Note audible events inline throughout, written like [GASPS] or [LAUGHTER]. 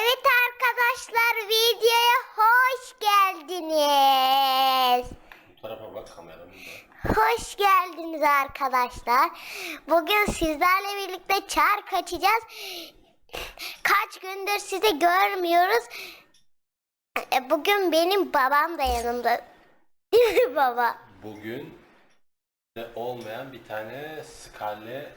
Evet arkadaşlar videoya hoş geldiniz. Bu tarafa bak kameranın da. Hoş geldiniz arkadaşlar. Bugün sizlerle birlikte çark açacağız. Kaç gündür sizi görmüyoruz. E, Bugün benim babam da yanımda. [LAUGHS] Değil mi baba? Bugün olmayan bir tane skale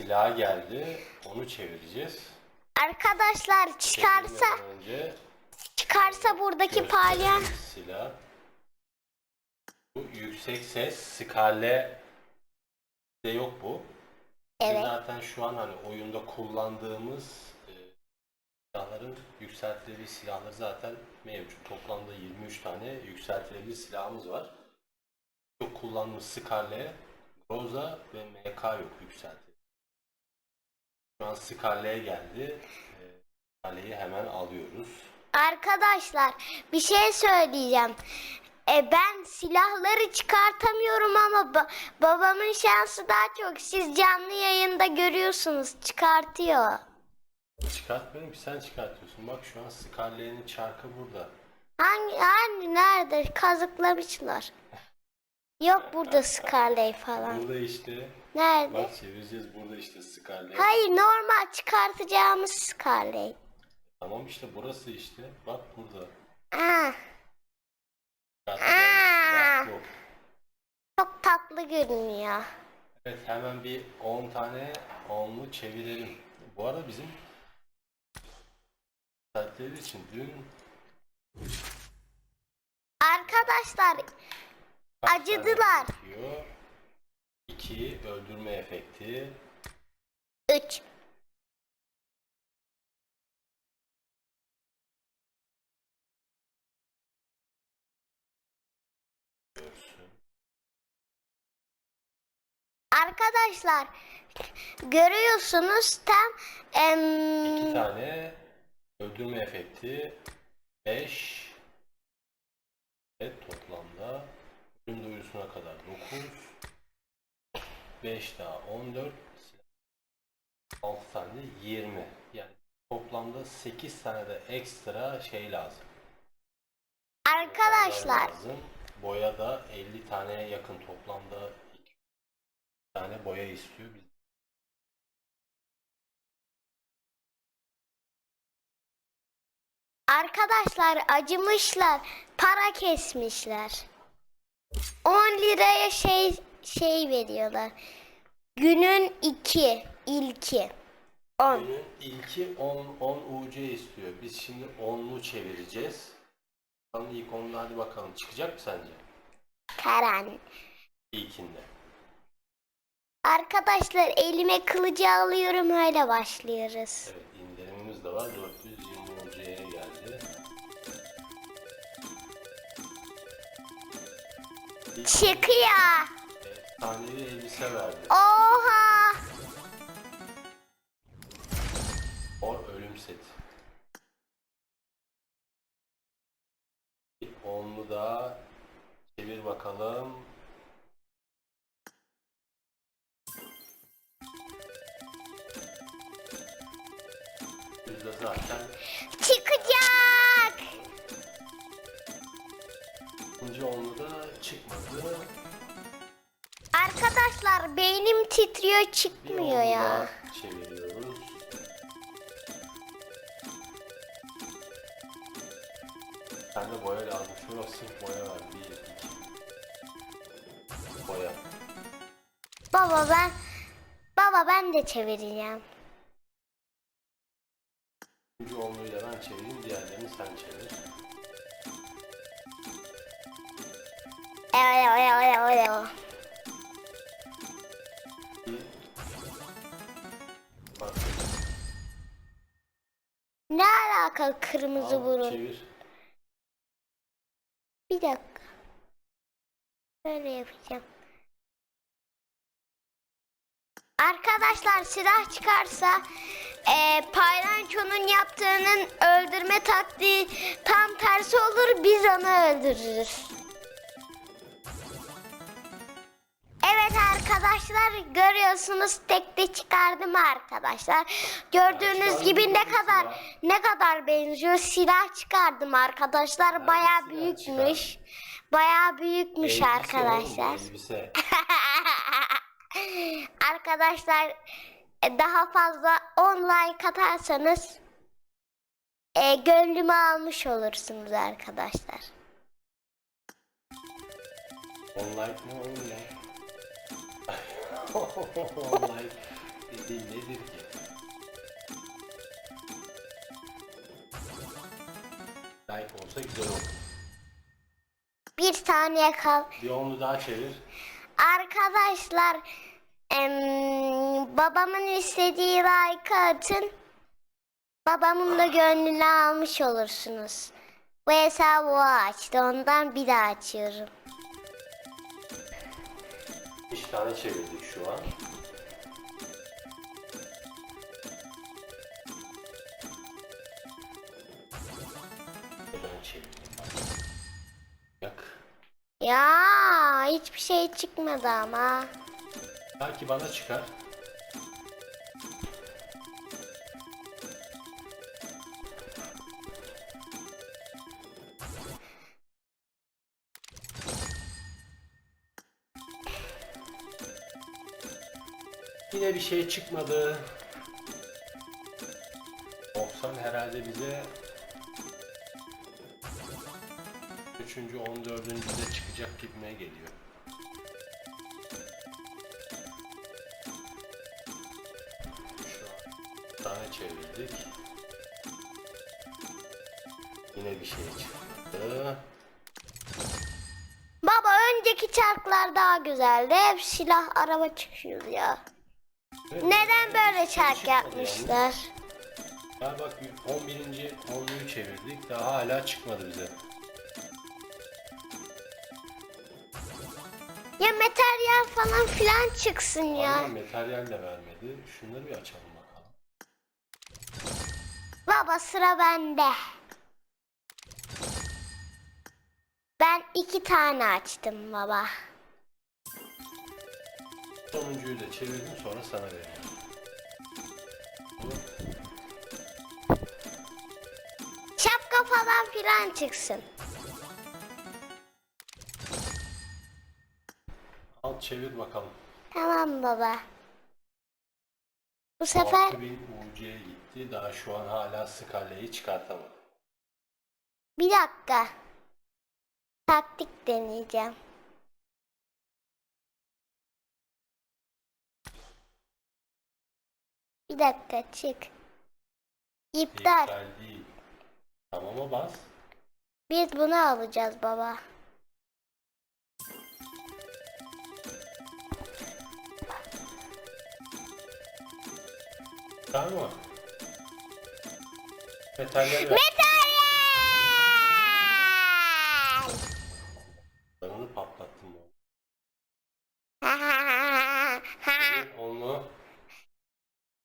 silah geldi. Onu çevireceğiz. Arkadaşlar çıkarsa Çevirmeden önce çıkarsa buradaki palyan silah. Bu yüksek ses skale de yok bu. Evet. Zaten şu an hani oyunda kullandığımız e, silahların yükseltilebilir silahları zaten mevcut. Toplamda 23 tane yükseltilebilir silahımız var. Çok kullandığımız Scarlet, Groza ve MK yok yükselti. Şu an Scarlet'e geldi. E, Scarlet'i hemen alıyoruz. Arkadaşlar bir şey söyleyeceğim. E, ben silahları çıkartamıyorum ama ba- babamın şansı daha çok. Siz canlı yayında görüyorsunuz çıkartıyor. Çıkartmıyorum ki sen çıkartıyorsun. Bak şu an Scarlet'in çarkı burada. Hangi hani nerede kazıklamışlar. [LAUGHS] Yok burada Scarlet falan. Burada işte. Nerede? Bak çevireceğiz burada işte Scarlet. Hayır normal çıkartacağımız Scarlet. Tamam işte burası işte. Bak burada. Silah yok. çok tatlı görünüyor. Evet hemen bir 10 tane onlu çevirelim. Bu arada bizim saatleri için dün Arkadaşlar Acıdılar. tane gerekiyor? 2 öldürme efekti. 3. Görsün. Arkadaşlar görüyorsunuz tam em, 2 tane öldürme efekti. 5 Evet toplamda ölüm duyurusuna kadar 9 5 daha 14 6 tane de 20 yani toplamda 8 tane de ekstra şey lazım. arkadaşlar lazım. Boya da 50 taneye yakın toplamda 2 tane boya istiyor. Biz arkadaşlar acımışlar para kesmişler 10 liraya şey şey veriyorlar günün 2 ilki 10 Günün ilki 10 10 UC istiyor. Biz şimdi 10'lu çevireceğiz. Bakalım ilk 10'da hadi bakalım çıkacak mı sence? karan İlkinde. arkadaşlar elime kılıcı alıyorum öyle başlıyoruz Evet indirimimiz de var. 420 Çıkıyor efsanevi elbise verdi. oha Or ölüm seti. Onlu da çevir bakalım. Yüzde zaten çıkacak ikinci onlu da çıkmadı. Arkadaşlar beynim titriyor Bir çıkmıyor ya. daha. Sen de boya lazım. Şurası boya var. Bir, iki. Boya. Baba ben Baba ben de çevireceğim. Üçüncü onluyla ben çevireyim, diğerlerini sen çevir. Evet evet. Bir... Bak, Ne alaka kırmızı al, burun? çevir. Bir dakika. Böyle yapacağım. Arkadaşlar silah çıkarsa e, paylançonun yaptığının öldürme taktiği tam tersi olur biz onu öldürürüz. Arkadaşlar. Görüyorsunuz tekte çıkardım arkadaşlar. Gördüğünüz çıkardın gibi mı ne kadar silah? ne kadar benziyor. Silah çıkardım arkadaşlar. Bayağı silah büyükmüş. Bayağı büyükmüş Elbise oğlum, arkadaşlar. elbise. [LAUGHS] arkadaşlar e, daha fazla online katarsanız e, gönlümü almış olursunuz arkadaşlar. Online mi oğlum Online dediğin nedir ki? Like olsa güzel olur. Bir saniye kal. Bir onu daha çevir. Arkadaşlar em, babamın istediği like atın. Babamın da gönlünü almış olursunuz. Bu hesabı o açtı. Ondan bir daha açıyorum. 5 tane çevirdik şu an. Yak. Ya hiçbir şey çıkmadı ama. Belki bana çıkar. Yine bir şey çıkmadı. 90 herhalde bize 3. 14. de çıkacak gibime geliyor. Şu an bir tane çevirdik. Yine bir şey çıktı. Baba önceki çarklar daha güzeldi. Hep silah araba çıkıyor ya. Neden böyle çark yapmışlar? Ya bak 11. 10'luyu çevirdik daha hala çıkmadı bize. Ya materyal falan filan çıksın ya. materyal de vermedi. Şunları bir açalım bakalım. Baba sıra bende. Ben iki tane açtım baba. Sonuncuyu da çevirdim sonra sana veriyorum. Şapka falan filan çıksın. Al çevir bakalım. Tamam baba. Bu sefer 6000 UC'ye gitti. Daha şu an hala skaleyi çıkartamadı. bir dakika. Taktik deneyeceğim. Bir dakika çık. İptal. İptal değil. Tamama bas. Biz bunu alacağız baba. Tamam mı? Materyal ver. Materyal! Canını patlattım bu. Onu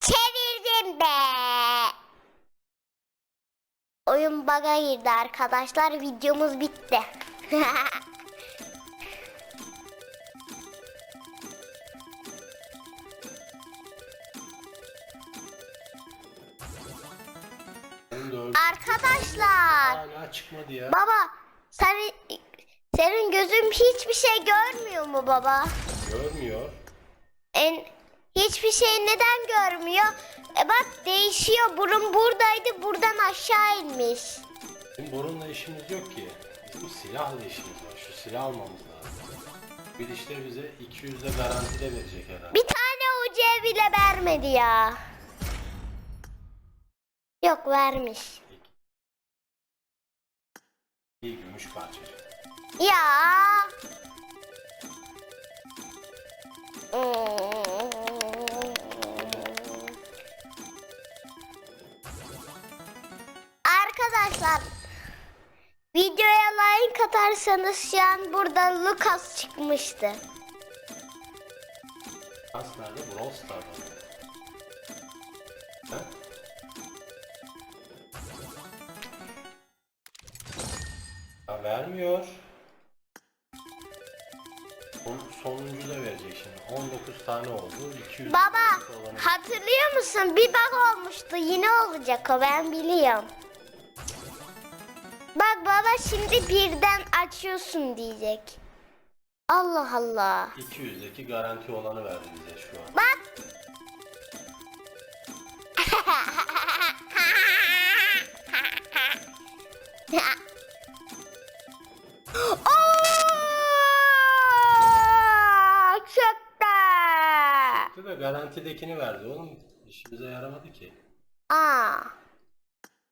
Çevirdim be. Bug'a girdi arkadaşlar. Videomuz bitti. arkadaşlar. Hala çıkmadı ya. Baba sen senin gözün hiçbir şey görmüyor mu baba? Görmüyor. En hiçbir şey neden görmüyor? E bak değişiyor. Burun buradaydı. Buradan aşağı inmiş. Bizim borunla işimiz yok ki. Bizim silahla işimiz var. Şu silah almamız lazım. Bir işte bize 200'de garantide verecek herhalde. Bir tane ucu bile vermedi ya. Yok vermiş. İyi gümüş parçacık. Ya. Arkadaşlar videoya like atarsanız şu an burada Lucas çıkmıştı. Kas nerede? Brawl Stars'da. Ha? Ya vermiyor. Son, sonuncu da verecek şimdi. 19 tane oldu. 200 Baba hatırlıyor musun? Bir bug olmuştu. Yine olacak o ben biliyorum. Bak baba şimdi birden açıyorsun diyecek. Allah Allah. 200'deki garanti olanı verdi bize şu an. Bak. [LAUGHS] Oo, Çıktı. Da garantidekini verdi oğlum. İşimize yaramadı ki. Aa.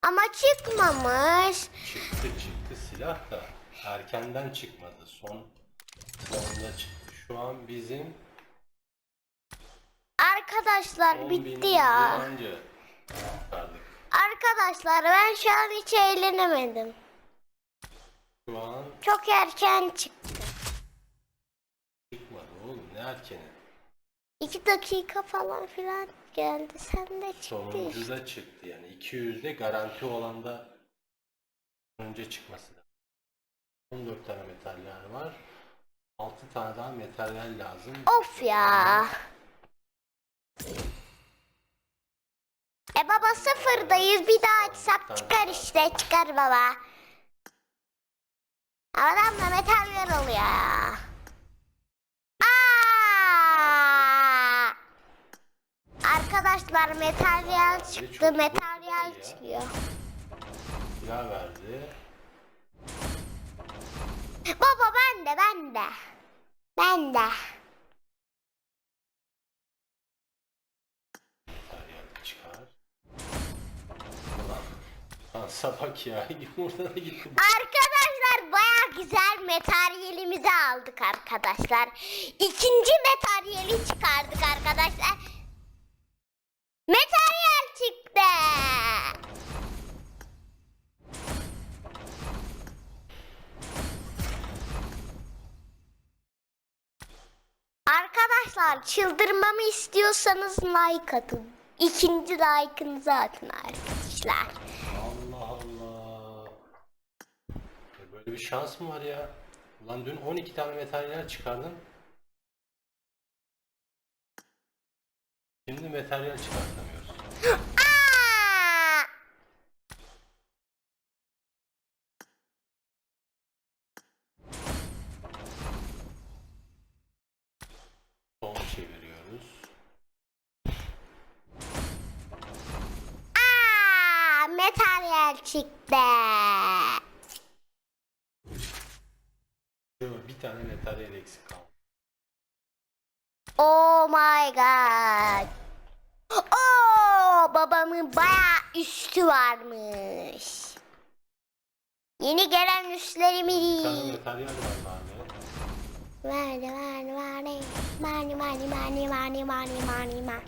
Ama çıkmamış. Çıktı çıktı silah da erkenden çıkmadı. Son sonunda çıktı. Şu an bizim Arkadaşlar 10 bitti binimizi ya. anca. Arkadaşlar ben şu an hiç eğlenemedim. Şu an Çok erken çıktı. çıkmadı oğlum ne erkeni. İki dakika falan filan geldi. Sen de çıktı Sonuncu da çıktı yani. 200'de garanti olanda önce çıkması lazım. 14 tane metaller var. 6 tane daha metaller lazım. Of ya. E baba sıfırdayız. Bir daha açsak çıkar işte. Çıkar baba. Adamla metaller oluyor ya. Aa! Arkadaşlar materyal çıktı. Materyal çıkıyor. Silah verdi. Baba ben de ben de. Ben de. Çıkar. Lan sabah ya. [LAUGHS] Yumurta da gitti. Arkadaşlar baya güzel materyalimizi aldık arkadaşlar. İkinci materyali çıkardık arkadaşlar. Çıldırmamı istiyorsanız like atın. İkinci like'ınızı atın arkadaşlar. Allah Allah. Böyle bir şans mı var ya? Ulan dün 12 tane materyaller çıkardın. Şimdi materyal çıkartamıyoruz. [GASPS] [GASPS] Aa! Son çeviriyoruz. Aa, materyal çıktı. Bir tane materyal eksik kaldı. Oh my god. Oo, babamın bayağı üstü varmış. Yeni gelen Bir tane üstlerimiz. materyal var abi. Verdi verdi verdi. Mani mani mani mani mani mani mani.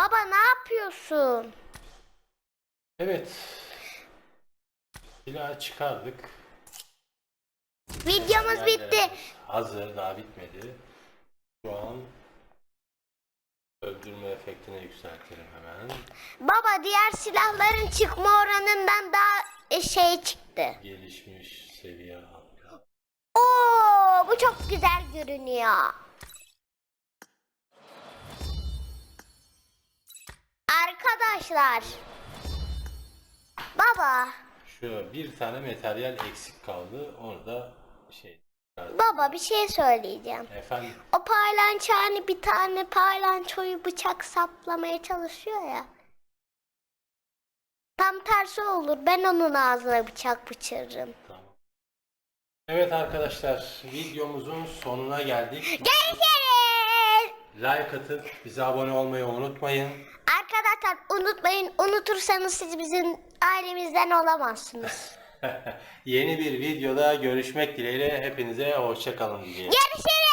Baba ne yapıyorsun? Evet. Silahı çıkardık. Videomuz bitti. Hazır daha bitmedi. Şu an öldürme efektine yükseltelim hemen. Baba diğer silahların çıkma oranından daha e, şey çıktı. Gelişmiş seviye. Oo, bu çok güzel görünüyor. Arkadaşlar. Baba, Şu bir tane materyal eksik kaldı. Onu da şey baba bir şey söyleyeceğim. efendim O paylanço hani bir tane paylançoyu bıçak saplamaya çalışıyor ya. Tam tersi olur. Ben onun ağzına bıçak bıçırırım. tamam. Evet arkadaşlar videomuzun sonuna geldik. Görüşürüz. Like atıp bize abone olmayı unutmayın. Arkadaşlar unutmayın. Unutursanız siz bizim ailemizden olamazsınız. [LAUGHS] Yeni bir videoda görüşmek dileğiyle hepinize hoşça kalın diyeyim. Görüşürüz.